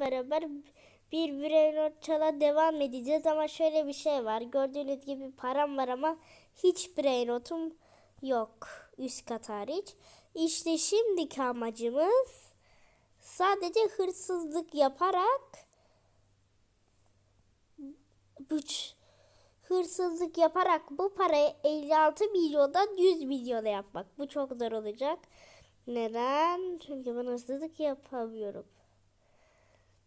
beraber bir brain çala devam edeceğiz ama şöyle bir şey var. Gördüğünüz gibi param var ama hiç brain rotum yok üst kat hariç. İşte şimdiki amacımız sadece hırsızlık yaparak güç hırsızlık yaparak bu parayı 56 milyondan 100 milyona yapmak. Bu çok zor olacak. Neden? Çünkü ben hırsızlık yapamıyorum.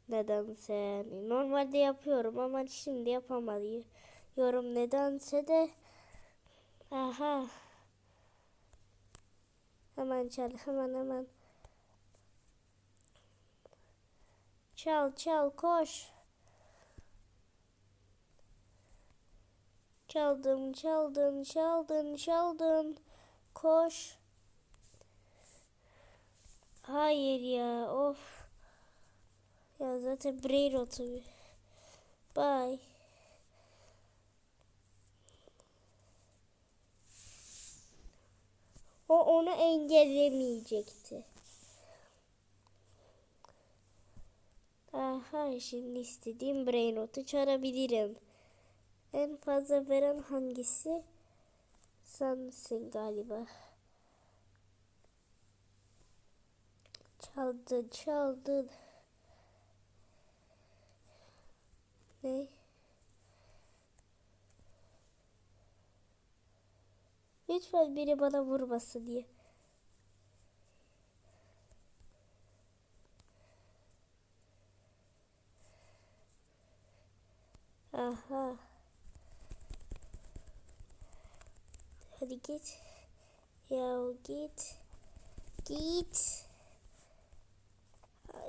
Nedense yani. Normalde yapıyorum ama şimdi yapamıyorum. Nedense de aha. Hemen çal hemen hemen. Çal çal koş. Çaldın çaldın çaldın çaldın. Koş. Hayır ya of ya zaten brain rotu. Bye. O onu engellemeyecekti. Aha şimdi istediğim brain rotu çağırabilirim. En fazla veren hangisi? Sensin galiba. Çaldın çaldın. Ne? Lütfen biri bana vurmasın diye. Aha. Hadi git. Ya git. Git.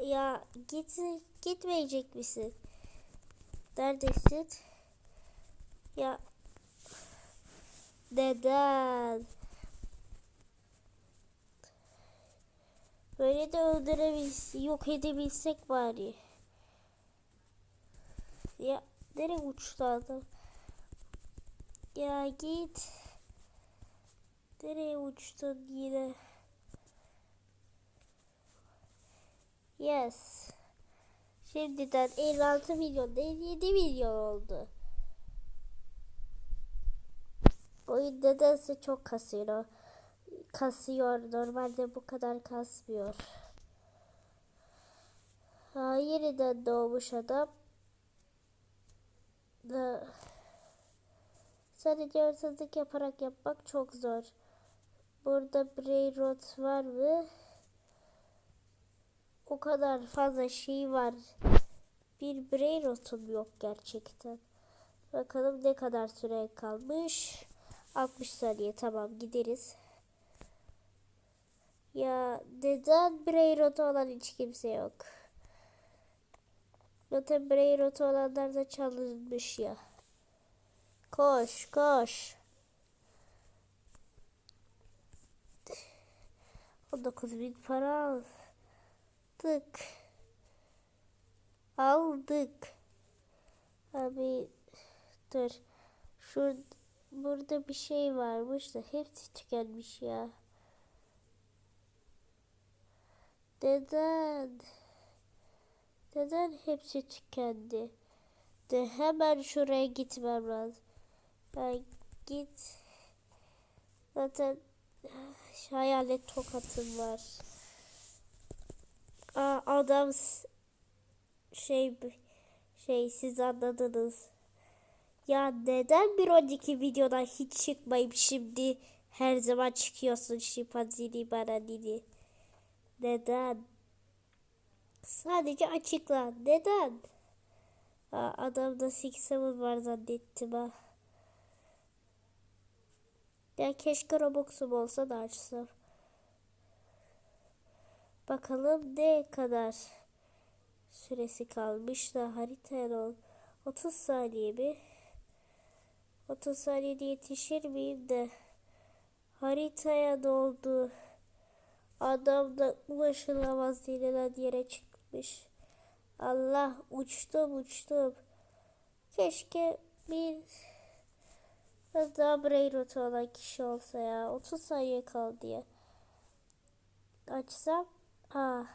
Ya git gitmeyecek misin? Neredesin? Ya neden? Böyle de öldürebilsek, yok edebilsek bari. Ya nereye uçtu adam? Ya git. Nereye uçtun yine? Yes. Şimdiden 56 milyon değil 7 milyon oldu. Oyun nedense çok kasıyor. Kasıyor. Normalde bu kadar kasmıyor. Ha, yeniden doğmuş adam. Da, sadece hırsızlık yaparak yapmak çok zor. Burada Brain Rot var mı? O kadar fazla şey var. Bir brain rotum yok gerçekten. Bakalım ne kadar süre kalmış. 60 saniye tamam gideriz. Ya neden brain rotu olan hiç kimse yok. Zaten brain rotu olanlar da çalınmış ya. Koş koş. 19 bin para al aldık. Aldık. Abi dur. Şurada burada bir şey varmış da hepsi tükenmiş ya. Neden? Neden hepsi tükendi? De hemen şuraya gitmem lazım. Ben git. Zaten hayalet tokatım var. Adam şey şey siz anladınız. Ya neden bir önceki videodan hiç çıkmayıp şimdi her zaman çıkıyorsun şimpanzini bana dedi. Neden? Sadece açıkla. Neden? Aa, adamda Six Seven var zannettim ha. Ya keşke Robux'um olsa da açsam. Bakalım ne kadar süresi kalmış da haritaya 30 saniye mi? 30 saniyede yetişir miyim de haritaya doldu. Adam da ulaşılamaz denilen yere çıkmış. Allah uçtum uçtum. Keşke bir daha brain olan kişi olsa ya. 30 saniye kaldı ya. Açsam Ah.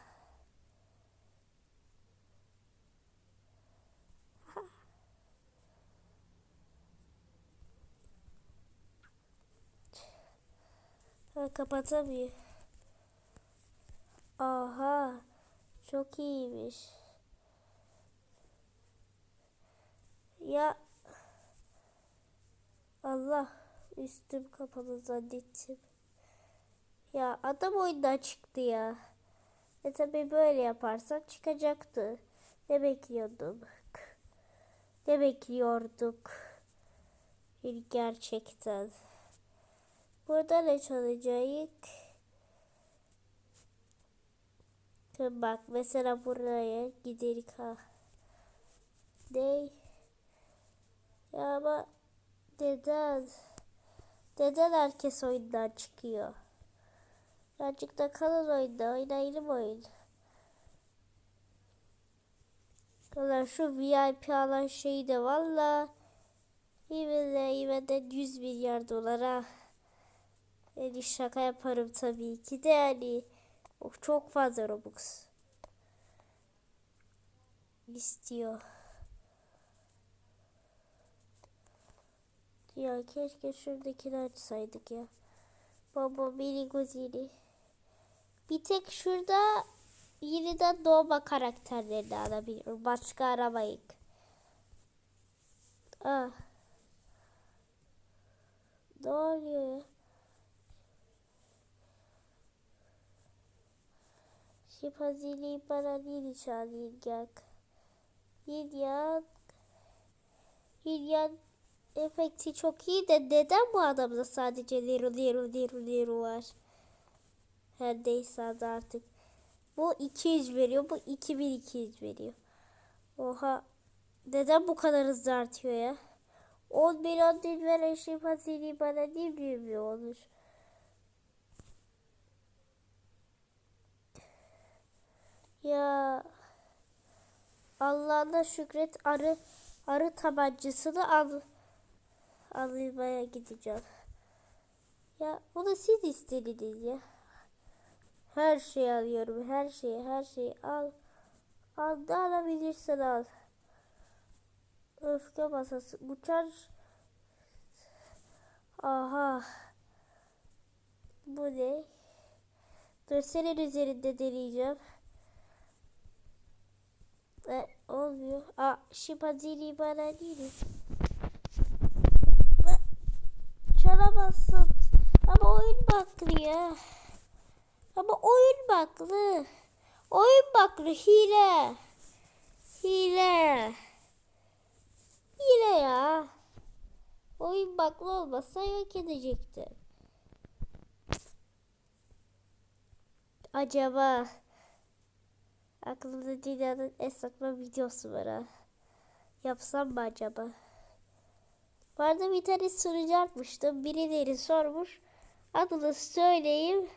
Ha, kapatamıyor. Aha. Çok iyiymiş. Ya Allah üstüm kapalı zannettim. Ya adam oyundan çıktı ya. E tabi böyle yaparsak çıkacaktı. Ne bekliyordum? Ne bekliyorduk? Bir gerçekten. Burada ne çalacak? Bak mesela buraya gidelim ha. Ne? Ya ama neden? Neden herkes oyundan çıkıyor? Birazcık da kalın oyunda oynayalım oyun. Valla şu VIP alan şeyi de valla İvede İvede 100 milyar dolara yani şaka yaparım tabii ki de yani o çok fazla Robux istiyor. Ya keşke şuradakini açsaydık ya. Baba mini gozini. Bir tek şurada yeniden doğma karakterlerini alabiliyorum. Başka aramayın. Ah. Ne oluyor ya? Şifazili bana nini çalacak? Yinyan. Yinyan efekti çok iyi de neden bu adamda sadece liru liru liru liru var? Her neyse adı artık. Bu 200 veriyor. Bu 2200 veriyor. Oha. Neden bu kadar hızlı artıyor ya? 10 milyon dil veren şifasini bana niye büyümüyor olur? Ya Allah'ına şükret arı arı tabancasını al almaya gideceğim. Ya bunu siz istediniz ya. Her şeyi alıyorum. Her şeyi, her şeyi al. Al ne alabilirsen al. Öfke masası. Uçar. Aha. Bu ne? Senin üzerinde deneyeceğim. E, olmuyor. Aa, şimdili bana değil. Çalamazsın. Ama oyun baklı ya. Ama oyun baklı. Oyun baklı hile. Hile. Hile ya. Oyun baklı olmasa yok edecekti. Acaba aklımda dünyanın en saçma videosu var ha. Yapsam mı acaba? Arada bir tane sunucu atmıştım. Birileri sormuş. Adını söyleyeyim.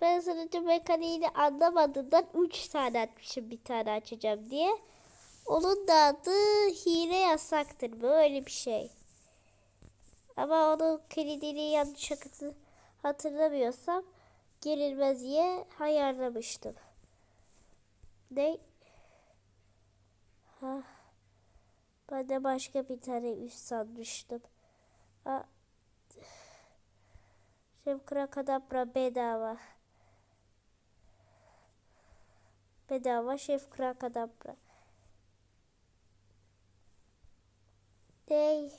Ben sunucu mekaniğini anlamadığımdan 3 tane atmışım bir tane açacağım diye. Onun da adı hile yasaktır. Böyle bir şey. Ama onun kredini yanlış hatırlamıyorsam girilmez diye ayarlamıştım. Ne? Ha. Ben de başka bir tane üst sanmıştım. Ha. Şimdi Krakadabra bedava. Bedava Şef Krakadabra. Hey.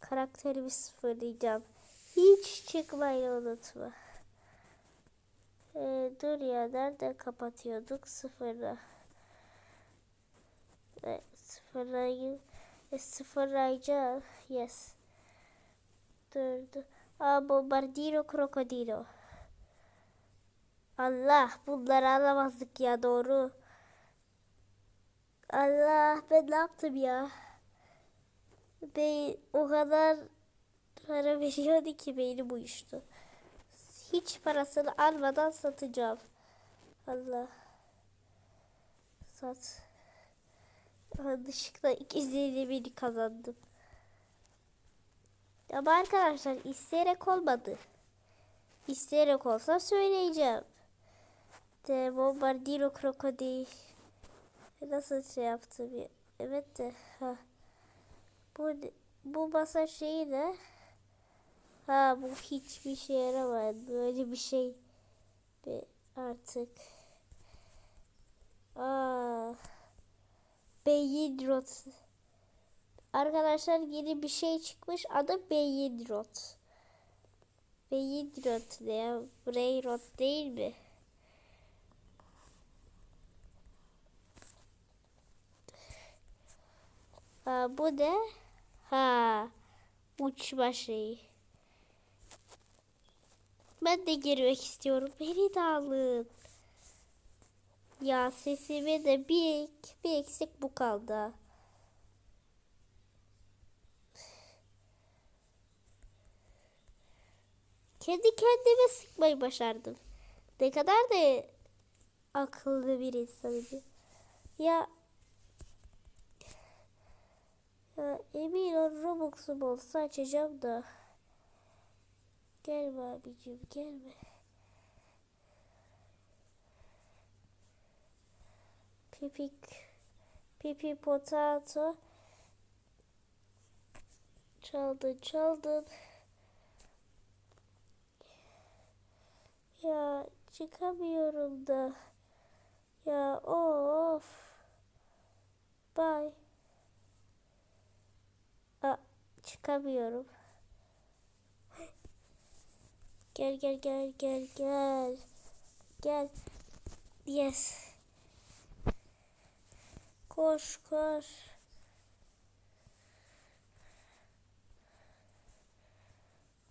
Karakterimi sıfırlayacağım. Hiç çıkmayı unutma. Ee, dur ya nerede kapatıyorduk sıfırla. Ee, sıfırlayayım. E, sıfırlayacağım. Yes. Dur dur. Aa bombardiro krokodilo. Allah bunları alamazdık ya doğru. Allah ben ne yaptım ya? Ben o kadar para veriyordu ki beynim uyuştu. Hiç parasını almadan satacağım. Allah. Sat. Dışıkta ikizleri beni kazandım. Ama arkadaşlar isteyerek olmadı. İsteyerek olsa söyleyeceğim. De Bombardiro Krokodil. Nasıl şey yaptı bir. Evet de. Ha. Bu, bu masa şeyi ne? Ha bu hiçbir şey yaramadı. Böyle bir şey bir artık. Aa, beyin rot. Arkadaşlar yeni bir şey çıkmış. Adı beyin rot. Beyin rot ne ya? Brain rot değil mi? Ha, bu ne? Ha, uçma şeyi. Ben de girmek istiyorum. Beni de alın. Ya sesime de bir, bir eksik bu kaldı. Kendi kendime sıkmayı başardım. Ne kadar da akıllı bir insanım. Ya ya emin ol Robux'um olsa açacağım da. Gelme abicim gelme. Pipik pipi potato çaldın çaldın. Ya çıkamıyorum da. Ya of. Bye. Aa, çıkamıyorum. Gel gel gel gel gel. Gel. Yes. Koş koş.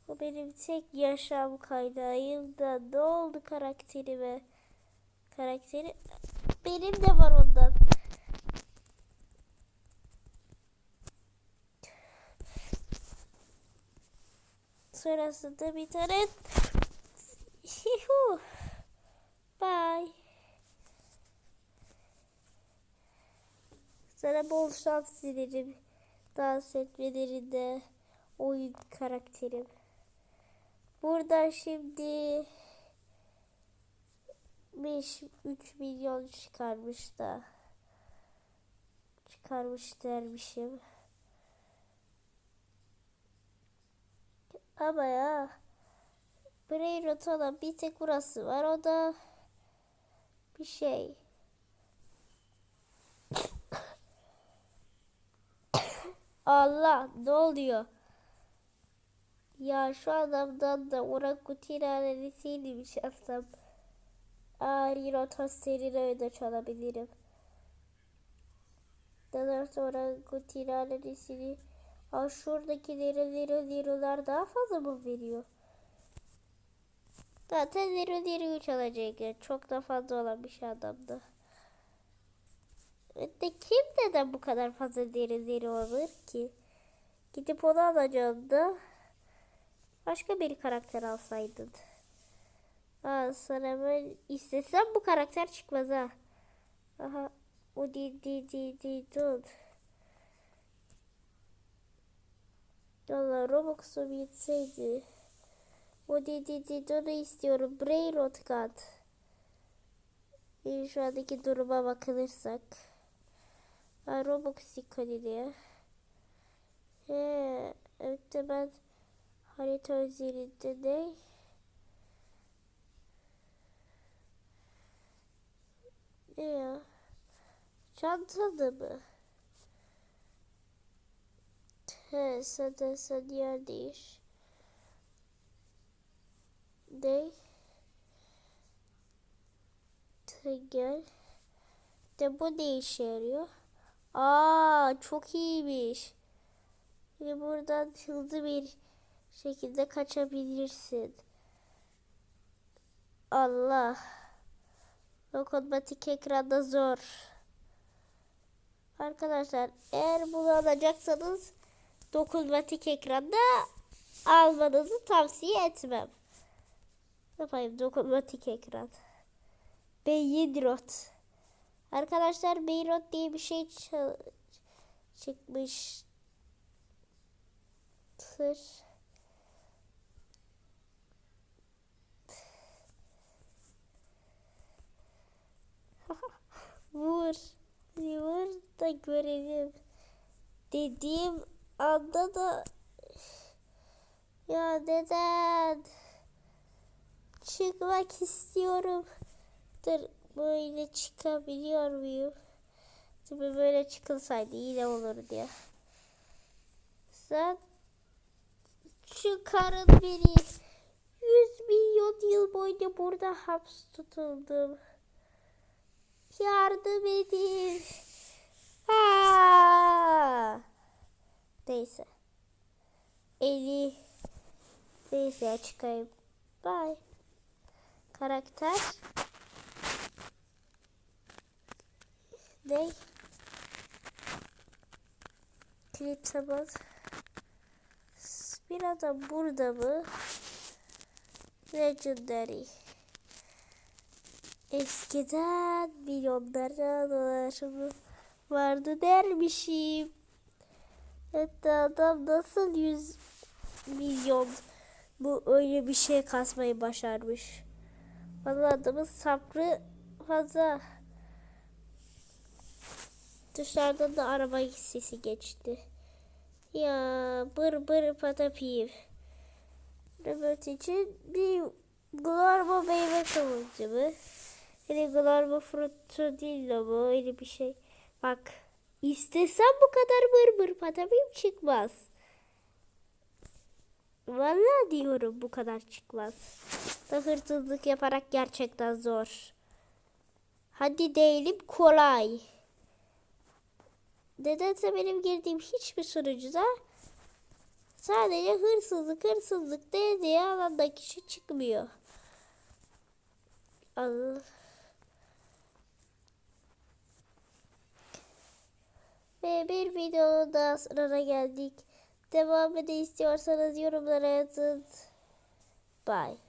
Bu benim tek yaşam kaynağım da ne oldu karakterime? Karakteri benim de var ondan. Sonrasında bir tane Hihu. Bye. Sana bol şans dilerim. Dans etmelerinde oyun karakterim. Buradan şimdi 5 3 milyon çıkarmış da çıkarmış dermişim. Ama ya Brain rot olan bir tek burası var. O da bir şey. Allah ne oluyor? Ya şu adamdan da orangutin ailesiymiş alsam. Ağır rotasyonunu öyle çalabilirim. Daha sonra orangutin ailesini Aa, şuradaki lira lira liralar daha fazla mı veriyor? Zaten lira lira 3 alacak. Yani çok da fazla olan bir şey adamda. De kim neden bu kadar fazla lira lira alır ki? Gidip onu alacağım da başka bir karakter alsaydın. Aa, sana ben istesem bu karakter çıkmaz ha. Aha. O di di di di dur. Valla Robux'um yetseydi. O di di di dur istiyorum. Brain rot kat. Şu andaki duruma bakılırsak. Ha, Robux ikoni diye. He, evet ben harita üzerinde ne? Ne ya? Çantalı mı? He, sen de sen yer değiş. Ne? Sen gel. De bu ne işe yarıyor? Aa, çok iyiymiş. Ve buradan hızlı bir şekilde kaçabilirsin. Allah. Dokunmatik ekranda zor. Arkadaşlar eğer bunu alacaksanız dokunmatik ekranda almanızı tavsiye etmem. Ne yapayım dokunmatik ekran. Beyin rot. Arkadaşlar beyin rot diye bir şey çıkmış. Tır. Vur. Vur da görelim. Dediğim anda da Ya neden? Çıkmak istiyorum. Dur böyle çıkabiliyor muyum? Tabii böyle çıkılsaydı yine olurdu ya. Sen çıkarın beni. 100 milyon yıl boyunca burada hapis tutuldum. Yardım edin. Aa! Neyse. Eli. Neyse çıkayım. Bye. Karakter. Ne? Kilite bas. Bir adam burada mı? Legendary. Eskiden milyonlarca dolarım vardı dermişim. Hatta adam nasıl yüz milyon bu öyle bir şey kasmayı başarmış. Vallahi adamın sabrı fazla. Dışarıdan da araba sesi geçti. Ya bır bır patapiyim. Robot için bir Glorbo meyve kıvılcımı. mı? Yani Glorbo frutodillo mu? Öyle bir şey. Bak istesem bu kadar bır bır patapiyim çıkmaz. Vallahi diyorum bu kadar çıkmaz. Da hırsızlık yaparak gerçekten zor. Hadi değilim kolay. Nedense benim girdiğim hiçbir sunucuda sadece hırsızlık hırsızlık diye diye alanda kişi çıkmıyor. Allah. Ve bir videonun daha sonuna geldik. Devamını istiyorsanız yorumlara yazın. Bye.